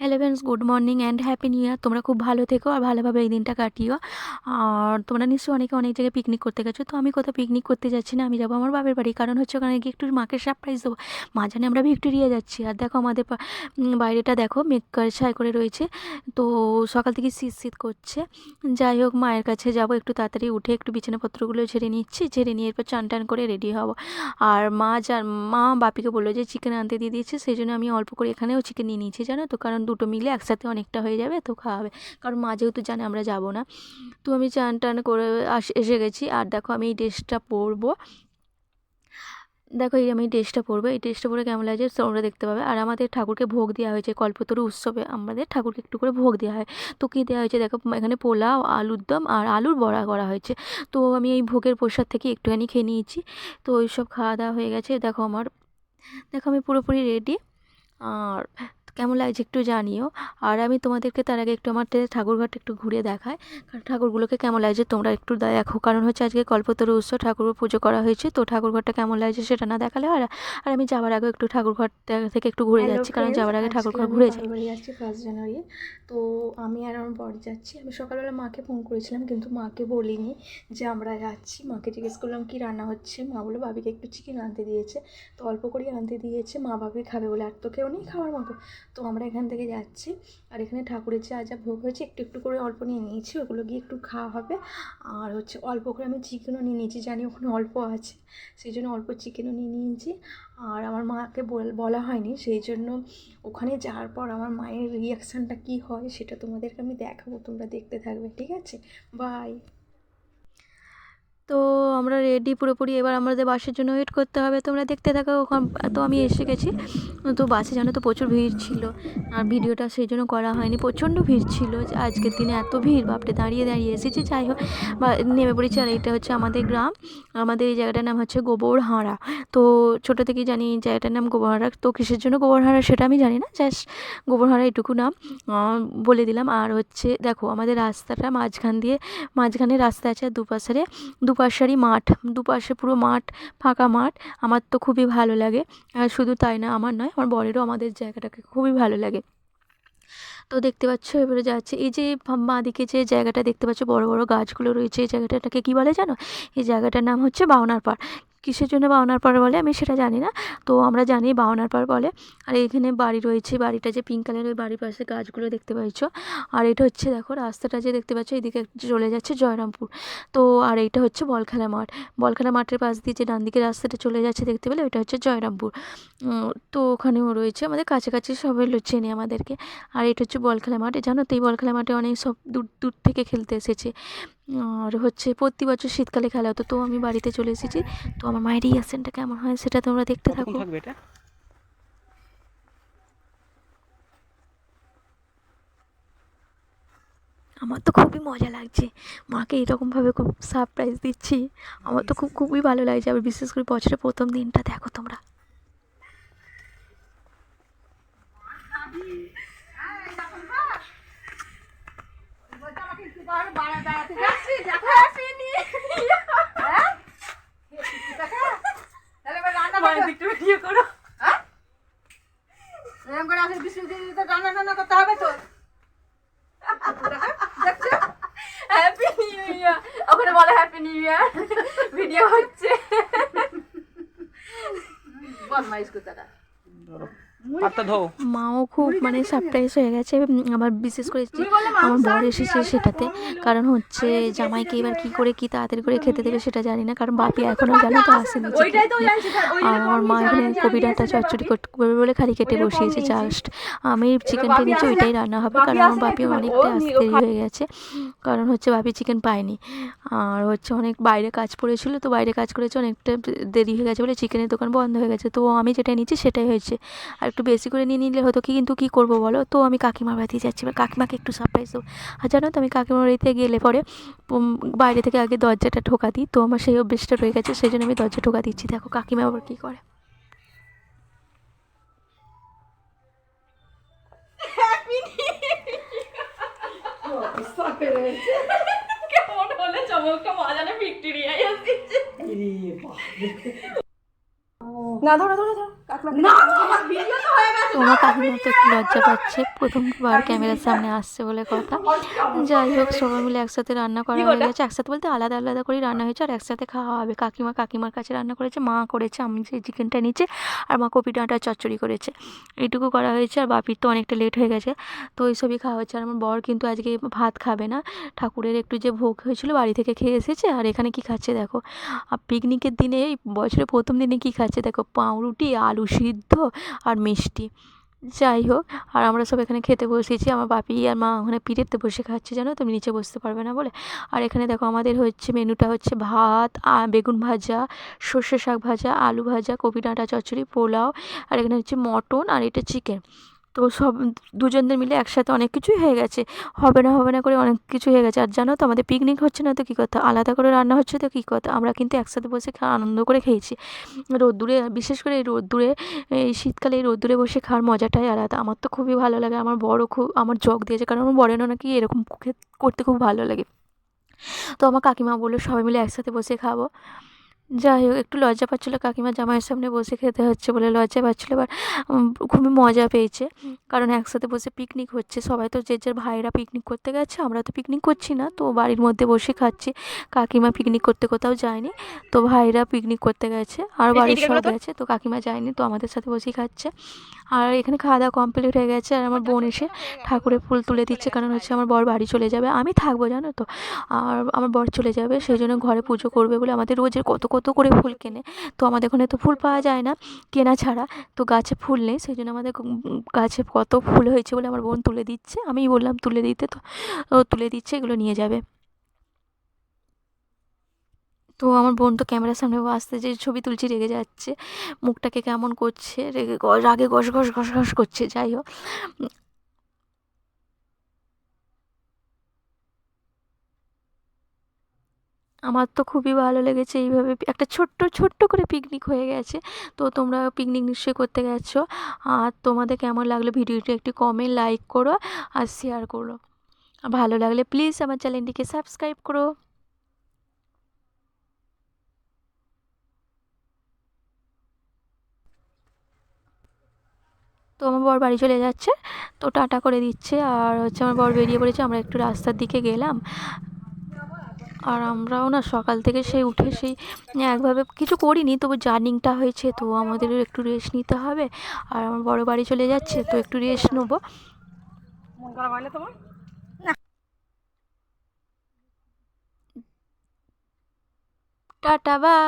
Hello friends, good morning and happy new year. তোমরা খুব ভালো থেকো আর ভালোভাবে এই দিনটা কাটিও। আর তোমরা নিশ্চয়ই অনেকে অনেক জায়গায় পিকনিক করতে গেছো, তো আমি কোথাও পিকনিক করতে যাচ্ছি না, আমি যাব আমার বাপের বাড়ি। কারণ হচ্ছে ওখানে গিয়ে একটু মাকে সারপ্রাইজ দেবো। মা জানে আমরা ভিক্টোরিয়া যাচ্ছি। আর দেখো আমাদের বাইরেটা দেখো, মেঘ ছাই করে রয়েছে। তো সকাল থেকে শীত শীত করছে। যাই হোক, মায়ের কাছে যাব, একটু তাড়াতাড়ি উঠে একটু বিছানাপত্রগুলো ঝেড়ে নিচ্ছি। ঝেড়ে নিয়ে এরপর চান টান করে রেডি হব। আর মা যার মা বাপিকে বলল যে চিকেন আনতে দিয়ে দিয়েছে, সেই জন্য আমি অল্প করে এখানেও চিকেন নিয়ে নিয়েছি, জানো তো? কারণ দুটো মিলে একসাথে অনেকটা হয়ে যাবে, তো খাওয়া হবে। কারণ মা যেহেতু জানে আমরা যাব না। তো আমি চান টান করে এসে গেছি। আর দেখো আমি এই ড্রেসটা পরবো। দেখো এই আমি ড্রেসটা পরবো। এই ড্রেসটা পরে কেমন লাগছে তোমরা দেখতে পাবে। আর আমাদের ঠাকুরকে ভোগ দেওয়া হয়েছে। কল্পতরু উৎসবে আমাদের ঠাকুরকে একটু করে ভোগ দেওয়া হয়। তো কী দেওয়া হয়েছে দেখো, এখানে পোলাও, আলুর দম আর আলুর বড়া করা হয়েছে। তো আমি এই ভোগের প্রসাদ থেকে একটুখানি খেয়ে নিয়েছি। তো ওই সব খাওয়া দাওয়া হয়ে গেছে। দেখো আমার, দেখো আমি পুরোপুরি রেডি আর কেমন লাগছে একটু জানিও। আর আমি তোমাদেরকে তার আগে একটু আমার ঠাকুরঘরটা একটু ঘুরে দেখাই। কারণ ঠাকুরগুলোকে কেমন লাগছে তোমরা একটু দেখো। কারণ হচ্ছে আজকে কল্পতরু উৎসব ঠাকুর পুজো করা হয়েছে। তো ঠাকুরঘরটা কেমন লাগছে সেটা না দেখালে আর আর আমি যাওয়ার আগে একটু ঠাকুরঘর থেকে একটু ঘুরে যাচ্ছি। কারণ যাওয়ার আগে ঠাকুরঘর ঘুরে যাই। যাচ্ছি ফার্স্ট জানুয়ারি তো আমি আর আমার বর যাচ্ছি। আমি সকালবেলা মাকে ফোন করেছিলাম কিন্তু মাকে বলিনি যে আমরা যাচ্ছি। মাকে জিজ্ঞেস করলাম কি রান্না হচ্ছে? মা বলে বাবিকে একটু চিকেন আনতে দিয়েছে। তো অল্প করেই আনতে দিয়েছে। মা বাবি খাবে বলে আর তো কেউ নেই খাওয়ার মতো। তো আমরা এখান থেকে যাচ্ছি। আর এখানে ঠাকুরের যা যা ভোগ হয়েছে, একটু একটু করে অল্প নিয়ে নিয়েছি, ওগুলো গিয়ে একটু খাওয়া হবে। আর হচ্ছে অল্প করে আমি চিকেনও নিয়ে নিয়েছি, জানি ওখানে অল্প আছে, সেই জন্য অল্প চিকেনও নিয়ে নিয়েছি। আর আমার মাকে বল- বলা হয়নি, সেই জন্য ওখানে যাওয়ার পর আমার মায়ের রিয়াকশানটা কী হয়, সেটা তোমাদেরকে আমি দেখাবো, তোমরা দেখতে থাকবে, ঠিক আছে? বাই তো আমরা রেডি পুরোপুরি। এবার আমাদের বাসের জন্য ওয়েট করতে হবে। তোমরা দেখতে থাকো, ওখান তো আমি এসে গেছি। তো বাসে জানো তো প্রচুর ভিড় ছিল। আর ভিডিওটা সেই জন্য করা হয়নি। প্রচণ্ড ভিড় ছিল আজকের দিনে এত ভিড়। বাপরে, দাঁড়িয়ে দাঁড়িয়ে এসেছি। যাই হোক, বা নেমে পড়েছি। আর এটা হচ্ছে আমাদের গ্রাম। আমাদের এই জায়গাটার নাম হচ্ছে গোবরহাঁড়া। তো ছোটো থেকেই জানি এই জায়গাটার নাম গোবরহাঁড়া। তো কিসের জন্য গোবরহাঁড়া সেটা আমি জানি না। জাস্ট গোবরহাঁড়া এটুকু নাম। বলে দিলাম। আর হচ্ছে, দেখো, আমাদের রাস্তাটা মাঝখান দিয়ে, মাঝখানে রাস্তা আছে আর দুপাশে দুপাশারই মাঠ, দুপাশে পুরো মাঠ, ফাঁকা মাঠ। আমার তো খুবই ভালো লাগে। শুধু তাই না, আমার নয়, আমার বরেরও আমাদের জায়গাটাকে খুবই ভালো লাগে। তো দেখতে পাচ্ছ, এবারে যাচ্ছে। এই যে বাঁদিকে যে জায়গাটা দেখতে পাচ্ছ, বড় বড় গাছগুলো রয়েছে, এই জায়গাটাকে কী বলে জানো? এই জায়গাটার নাম হচ্ছে বাউনার পাড়। কিসের জন্য বাওনার পাড় বলে? আমি সেটা জানি না। তো আমরা জানি বাওনার পাড় বলে। আর এখানে বাড়ি রয়েছে, বাড়িটা যে পিঙ্ক কালারের ওই বাড়ির পাশে গাছগুলো দেখতে পাচ্ছ আর এটা হচ্ছে দেখো রাস্তাটা যে দেখতে পাচ্ছ, এদিকে চলে যাচ্ছে জয়রামপুর। তো আর এইটা হচ্ছে বলখেলা মাঠ। বলখেলা মাঠের পাশ দিয়ে যে ডান দিকে রাস্তাটা চলে যাচ্ছে দেখতে পেলে, ওইটা হচ্ছে জয়রামপুর। তো ওখানেও রয়েছে আমাদের কাছাকাছি সবাই চেনে আমাদেরকে। আর এটা হচ্ছে বলখেলা মাঠ। জানো তো এই বলখেলা মাঠে অনেক সব দূর দূর থেকে খেলতে এসেছে। আর হচ্ছে প্রতি বছর শীতকালে খেলা হতো তো আমি বাড়িতে চলে এসেছি। তো আমার মায়ের রিয়াকশনটা কেমন হয় সেটা তোমরা দেখতে থাকো। এটা? আমার তো খুবই মজা লাগছে। মাকে এরকমভাবে খুব সারপ্রাইজ দিচ্ছি। আমার তো খুব খুবই ভালো লাগছে। আবার বিশেষ করে বছরের প্রথম দিনটা দেখো তোমরা। এরকম করে আসলে বিষ্ণু দিদি তো রান্না করতে হবে তো? হ্যাপি নিউ ইয়ার ওখানে বলে হ্যাপি নিউ ইয়ার ভিডিও হচ্ছে। বদমাইশ কোথাটা মাও খুব মানে সারপ্রাইজ হয়ে গেছে আবার বিশেষ করে আমার বর এসেছে সেটাতে। কারণ হচ্ছে জামাইকে এবার কি করে কি তাড়াতাড়ি করে খেতে দেবে সেটা জানি না কারণ বাপি এখনও জানো তো আসেনি আর আমার মা এখানে কবি ডাঁটা চচ্চড়ি করতে করবে বলে খালি কেটে বসিয়েছে জাস্ট আমি চিকেনটা নিচ্ছি ওইটাই রান্না হবে কারণ আমার বাপি ও আসতে দেরি হয়ে গেছে। কারণ হচ্ছে বাপি চিকেন পায়নি। আর হচ্ছে অনেক বাইরে কাজ পড়েছিল তো বাইরে কাজ করেছে অনেকটা দেরি হয়ে গেছে বলে চিকেনের দোকান বন্ধ হয়ে গেছে। তো আমি যেটা নিচ্ছি সেটাই হয়েছে। আর একটু বেশি করে নিয়ে নিলে হতো কি? কিন্তু কী করব বলো? তো আমি কাকিমার বাড়িতে যাচ্ছি। এবার কাকিমাকে একটু সারপ্রাইজ দেবো। আর জানো তো আমি কাকিমার বাড়িতে গেলে পরে বাইরে থেকে আগে দরজাটা ঠোকা দিই। তো আমার সেই অভ্যেসটা রয়ে গেছে সেই জন্য আমি দরজা ঠোকা দিচ্ছি। দেখো কাকিমা আবার কী করে। কেমন হলে চমকটা মজা ভিক্টোরিয়ায় আসছে না ধরো ধরো ধরো। না আমার ভিডিও তো হয়ে গেছে তো আমার কাকিমা তো একটু লজ্জা পাচ্ছে। প্রথমবার ক্যামেরার সামনে আসছে বলে কথা। যাই হোক সবাই মিলে একসাথে রান্না করা হয়ে গেছে। একসাথে বলতে আলাদা আলাদা করেই রান্না হয়েছে আর একসাথে খাওয়া হবে। কাকিমা কাকিমার কাছে রান্না করেছে মা করেছে আমি সেই চিকেনটা নিচে আর মা কপি ডাঁটা চচ্চড়ি করেছে। এইটুকু করা হয়েছে আর বাপির তো অনেকটা লেট হয়ে গেছে তো ওইসবই খাওয়া হচ্ছে। আর আমার বর কিন্তু আজকে ভাত খাবে না। ঠাকুরের একটু যে ভোগ হয়েছিল বাড়ি থেকে খেয়ে এসেছে আর এখানে কি খাচ্ছে দেখো। আর পিকনিকের দিনে এই বছরের প্রথম দিনে কি খাচ্ছে দেখো? পাউরুটি আলু সিদ্ধ আর মিষ্টি। যাই হোক, আর আমরা সব এখানে খেতে বসেছি। আমার বাপি আর মা ওখানে পিঠেতে বসে খাচ্ছে, জানো? তুমি নিচে বসতে পারবে না বলে। আর এখানে দেখো আমাদের হচ্ছে মেনুটা হচ্ছে ভাত বেগুন ভাজা, সর্ষে শাক ভাজা, আলু ভাজা, কপি ডাঁটা চচ্চড়ি, পোলাও, আর এখানে হচ্ছে মটন, আর এটা চিকেন তো সব দুজনদের মিলে একসাথে অনেক কিছুই হয়ে গেছে। হবে না হবে না করে অনেক কিছু হয়ে গেছে। আর জানো তো, আমাদের পিকনিক হচ্ছে না তো কী কথা? আলাদা করে রান্না হচ্ছে তো কী কথা? আমরা কিন্তু একসাথে বসে আনন্দ করে খেয়েছি। রোদ্দুরে, বিশেষ করে এই রোদ্দুরে, এই শীতকালে এই রোদ্দুরে বসে খাওয়ার মজাটাই আলাদা। আমার তো খুবই ভালো লাগে। আমার বড় খুব আমার জগ দিয়েছে। কারণ আমার বরেরও নাকি এরকম করতে খুব ভালো লাগে। তো আমার কাকিমা বলল, সবাই মিলে একসাথে বসে খাব। যাই হোক একটু লজ্জা পাচ্ছিলো কাকিমা জামাইয়ের সামনে বসে খেতে হচ্ছে বলে লজ্জা পাচ্ছিলো এবার খুবই মজা পেয়েছে। কারণ একসাথে বসে পিকনিক হচ্ছে। সবাই তো যে যার ভাইরা পিকনিক করতে গেছে আমরা তো পিকনিক করছি না। তো বাড়ির মধ্যে বসে খাচ্ছি। কাকিমা পিকনিক করতে কোথাও যায়নি। তো ভাইরা পিকনিক করতে গেছে। আর বাড়ির সব গেছে তো কাকিমা যায়নি তো আমাদের সাথে বসেই খাচ্ছে। আর এখানে খাওয়া দাওয়া কমপ্লিট হয়ে গেছে। আর আমার বোন এসে ঠাকুরের ফুল তুলে দিচ্ছে কারণ হচ্ছে আমার বর বাড়ি চলে যাবে। আমি থাকব জানো তো? আর আমার বর চলে যাবে সেই জন্য ঘরে পুজো করবে বলে আমাদের রোজের কত কত করে ফুল কেনে? তো আমাদের ওখানে তো ফুল পাওয়া যায় না, কেনা ছাড়া। তো গাছে ফুল নেই, সেই জন্য আমাদের গাছে কত ফুল হয়েছে বলে আমার বোন তুলে দিচ্ছে। আমি বললাম, তুলে দিতে তো। তুলে দিচ্ছে, এগুলো নিয়ে যাবে। তো আমার বোন তো ক্যামেরার সামনে আসতে যে ছবি তুলছি, রেগে যাচ্ছে। মুখটাকে কেমন করছে, রেগে রাগে গস গস গস গস করছে, যাই হোক। আমার তো খুবই ভালো লেগেছে এইভাবে একটা ছোট্ট ছোট্ট করে পিকনিক হয়ে গেছে। তো তোমরা পিকনিক নিশ্চয়ই করতে গেছো। আর তোমাদের কেমন লাগল ভিডিওটি একটি কমেন্ট লাইক করো আর শেয়ার করো। ভালো লাগলে প্লিজ আমার চ্যানেলটিকে সাবস্ক্রাইব করো। তো আমার বর বাড়ি চলে যাচ্ছে। তো টাটা করে দিচ্ছে। আর হচ্ছে আমার বর বেরিয়ে পড়েছে। আমরা একটু রাস্তার দিকে গেলাম। আর আমরাও না সকাল থেকে সেই উঠে সেই একভাবে কিছু করিনি, তবু জার্নিংটা হয়েছে, তো আমাদের একটু রেস্ট নিতে হবে। আর আমার বড় বাড়ি চলে যাচ্ছে, তো একটু রেস্ট নেব। টাটা বা